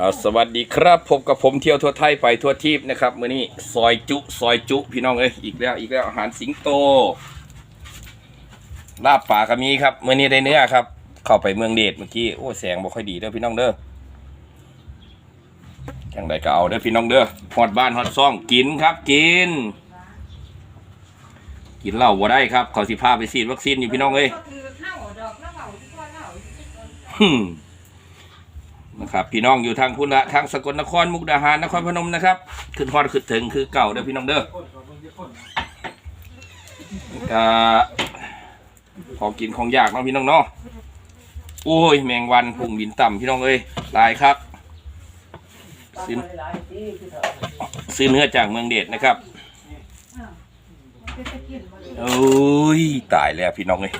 อ่าสวัสดีครับพบกับผมเที่ยวทั่วไทยไปทั่วทีปนะครับมื้อนี้ซอยจุซอยจุพี่น้องเอ้ยอีกแล้วอีกแล้วอาหารสิงโตลาบป่าก็มีครับมื้อนี้ได้เนื้อครับ เข้าไปเมืองเดชเมื่อกี้โอ้แสงบ่ค่อยดีเด้อพี่น้องเด้อจังใดก็เอาเด้อพี่น้องเด้อฮอดบ้านฮอดซ่องกินครับกิน กินเหล้าบ่ได้ครับเขาสิพาไปฉีดวัคซีนอยู่พี่น้องเอ้ย นะครับพี่น้องอยู่ทางพุนละทางสกลนครมุกดาหารนครพนมนะครับขึ้นฮอดขึ้นถึงคือเก่าเด้อพี่น้องเด้ออ่าของกินของยากเนาะพี่น้องเนาะโอ้ยแมงวันพุ่งบินต่ำพี่น้องเอ้ยลายครับซื้อซื้อเนื้อจากเมืองเดชนะครับโอ้ยตายแล้วพี่น้องเอ้ย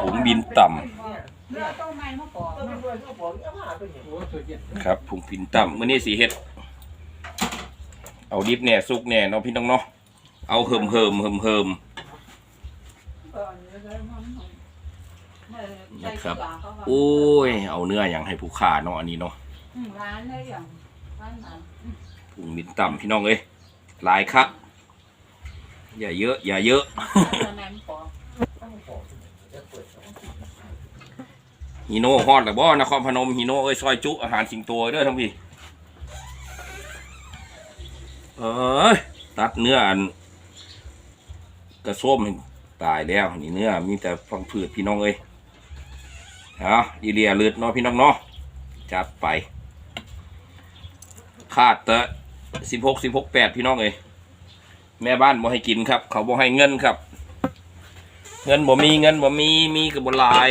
พุ่งบินต่ำ เนื้อต้มไม้มะกอกนะครับพุ่งบินต่ำมื้อนี้สีเฮ็ด เอาดิบแหน่สุกแหน่เนาะพี่น้องเนาะเอาเหิมเหิมเหิมเหิมนะครับ โอ้ย เอาเนื้ออย่างให้ผู้ค้าเนาะอันนี้เนาะร้านได้อย่างร้านนั้นพุงบินต่ำพี่น้องเอ้ยหลายครับอย่าเยอะ อย่าเยอะ ตอนนั้นปอก ฮีโน่ฮอดแล้วบ่นครพนมฮีโน่เอ้ยซอยจุอาหารสิงโตเด้อทั้งพี่เอ้ยตัดเนื้ออันกระส้มตายแล้วนี่เนื้อมีแต่ฟังผืดพี่น้องเอ้ยเอาดีเลียเลือดเนาะพี่น้องเนาะจัดไปคาดเตะสิบหกสิบหกแปดพี่น้องเอ้ยแม่บ้านบ่ให้กินครับ เขาบ่ให้เงินครับ เงินบ่มีเงินบ่มีมีกับบ่หลาย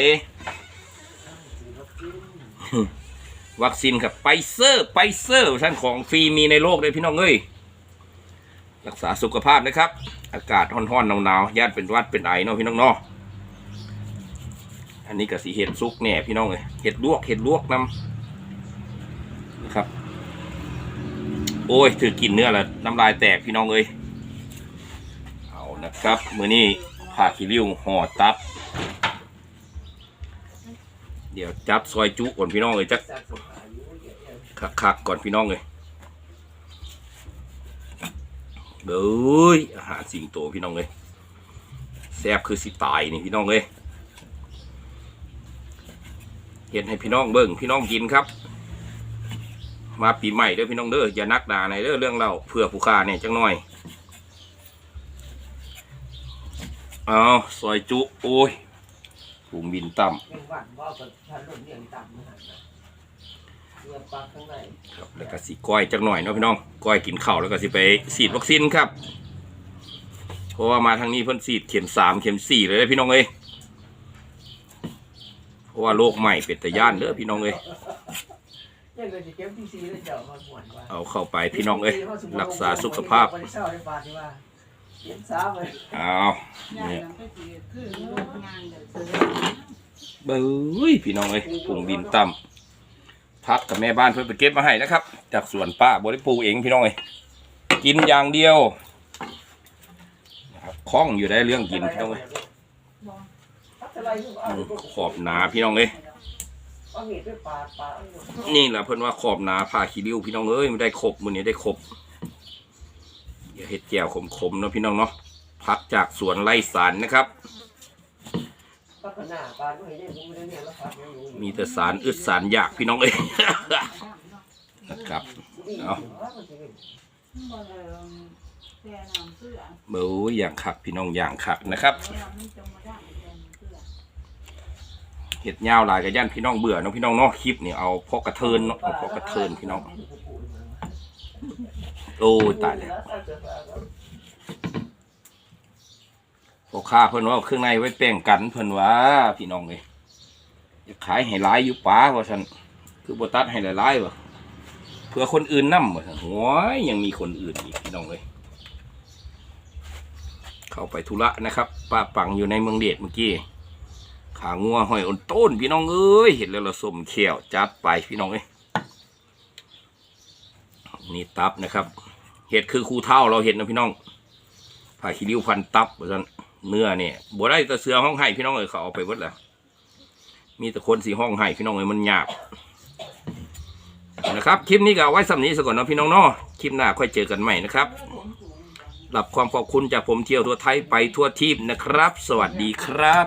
วัคซีนครับไปเซอร์ไปเซอร์ท่านของฟรีมีในโลกเลยพี่น้องเอ้ยรักษาสุขภาพนะครับ อากาศร้อนๆหนาวๆญาติเป็นวัดเป็นไอเนาะพี่น้องเนาะอันนี้ก็สีเห็ดซุกแหน่ยพี่น้องเลยเห็ดลวกเห็ดลวกน้ำนะครับ โอ้ยถือกินเนื้อแล้วน้ำลายแตกพี่น้องเอ้ยเอานะครับมือนี้ผ่าขี้ริ้วห่อตับ เดี๋ยวจับซอยจุก่อนพี่น้องเลยจักคักๆก่อนพี่น้องเลยเบ้ยอาหารสิงโตพี่น้องเลยแซ่บคือสิตายนี่พี่น้องเลยเห็นให้พี่น้องเบิ่งพี่น้องกินครับ มาปีใหม่เด้อพี่น้องเด้ออย่านักด่าในเด้อเรื่องเล่าเพื่อผู้ค้าเนี่ยจังหน่อยเอาซอยจุโอ้ย ถุงบินต่ำเป็นหวัดว่ากับชั้นหล่นเรียงต่ำนะฮะเรือปลาข้างในครับแล้วก็สีก้อยจักหน่อยเนาะพี่น้องก้อยกินข้าวแล้วก็สิไปฉีดวัคซีนครับเพราะว่ามาทางนี้เพิ่นฉีดเข็มสามเข็มสี่เลยเด้อพี่น้องเอ้ยเพราะว่าโรคใหม่เป็นตะย่านเด้อพี่น้องเอ้ยยังเลยจะเก็บที่ซีแล้วเจ้ามาหวนว่าเอาเข้าไปพี่น้องเอ้ยรักษาสุขภาพบริษัทในป่าที่ว่าเย็นสาเลยเอาย่างเนี่ย นั้นก็คือคือโรงงานเดี๋ยวซื้อ เบ้ยพี่น้องเอ้ยปรุงดินต่ำพักกับแม่บ้านเพิ่นไปเก็บมาให้นะครับ จากสวนป้าบริปลูกเองพี่น้องเอ้ยกินอย่างเดียวนะครับคล่องอยู่ได้เรื่องกินพี่น้องเอ้ยขอบหนาพี่น้องเอ้ยเอาเห็ดด้วยปลยนี่แหละเพิ่นว่าขอบหนาผ่าขี้ริ้วพี่น้องเอ้ยไม่ได้ครบมือนี้ได้ครบเดี๋ยวเฮ็ดแก้วขมๆเนาะพี่น้องเนาะพักจากสวนไร่สารนะครับ มีแต่สารอึดสารอยากพี่น้องเอ้ยนะครับ เอาบ่เลยแค่ออย่างคักพี่น้องอย่างคักนะครับแล้วมันจะมาได้แค่น้ำเห็ดยาวลายกับย่านพี่น้องเบื่อเนาะพี่น้องเนาะคลิปนี่เอาพอกระเทินเนาะเอาพอกระเทินพี่น้อง โอ้ตายแล้ว พ่อค้าเพิ่นว่าเครื่องในไว้แป้งกันเพิ่นว่าพี่น้องเลยอยากขายให้หลายอยู่ป้าว่าซั่นคือบตัดให้หลายๆว่ะเพื่อคนอื่นนำว่าซั่นโอ้ยยังมีคนอื่นอีกพี่น้องเลยเข้าไปธุระนะครับป้าปังอยู่ในเมืองเดชเมื่อกี้ขางัวหอยอ่อนต้นพี่น้องเอ้ยเห็นแล้วเราสมเขียวจัดไปพี่น้องเอ้ยนี่ตับนะครับ เห็ดคือคูเท่าเราเห็นนะพี่น้องผ่าขี้ริ้วพันตับเพราะฉัน เนื้อเนี่ยบัได้แต่เสือห้องไห้พี่น้องเอ๋ยเขาเอาไปหมดแล้วมีแต่คนสีห้องไห้พี่น้องเอ๋ยมันหยาบนะครับคลิปนี้ก็เอาไว้สำนี้ซะก่อนเนาะพี่น้องเนาะคลิปหน้าค่อยเจอกันใหม่นะครับรับความขอบคุณจากผมเที่ยวทั่วไทยไปทั่วทีปนะครับ สวัสดีครับ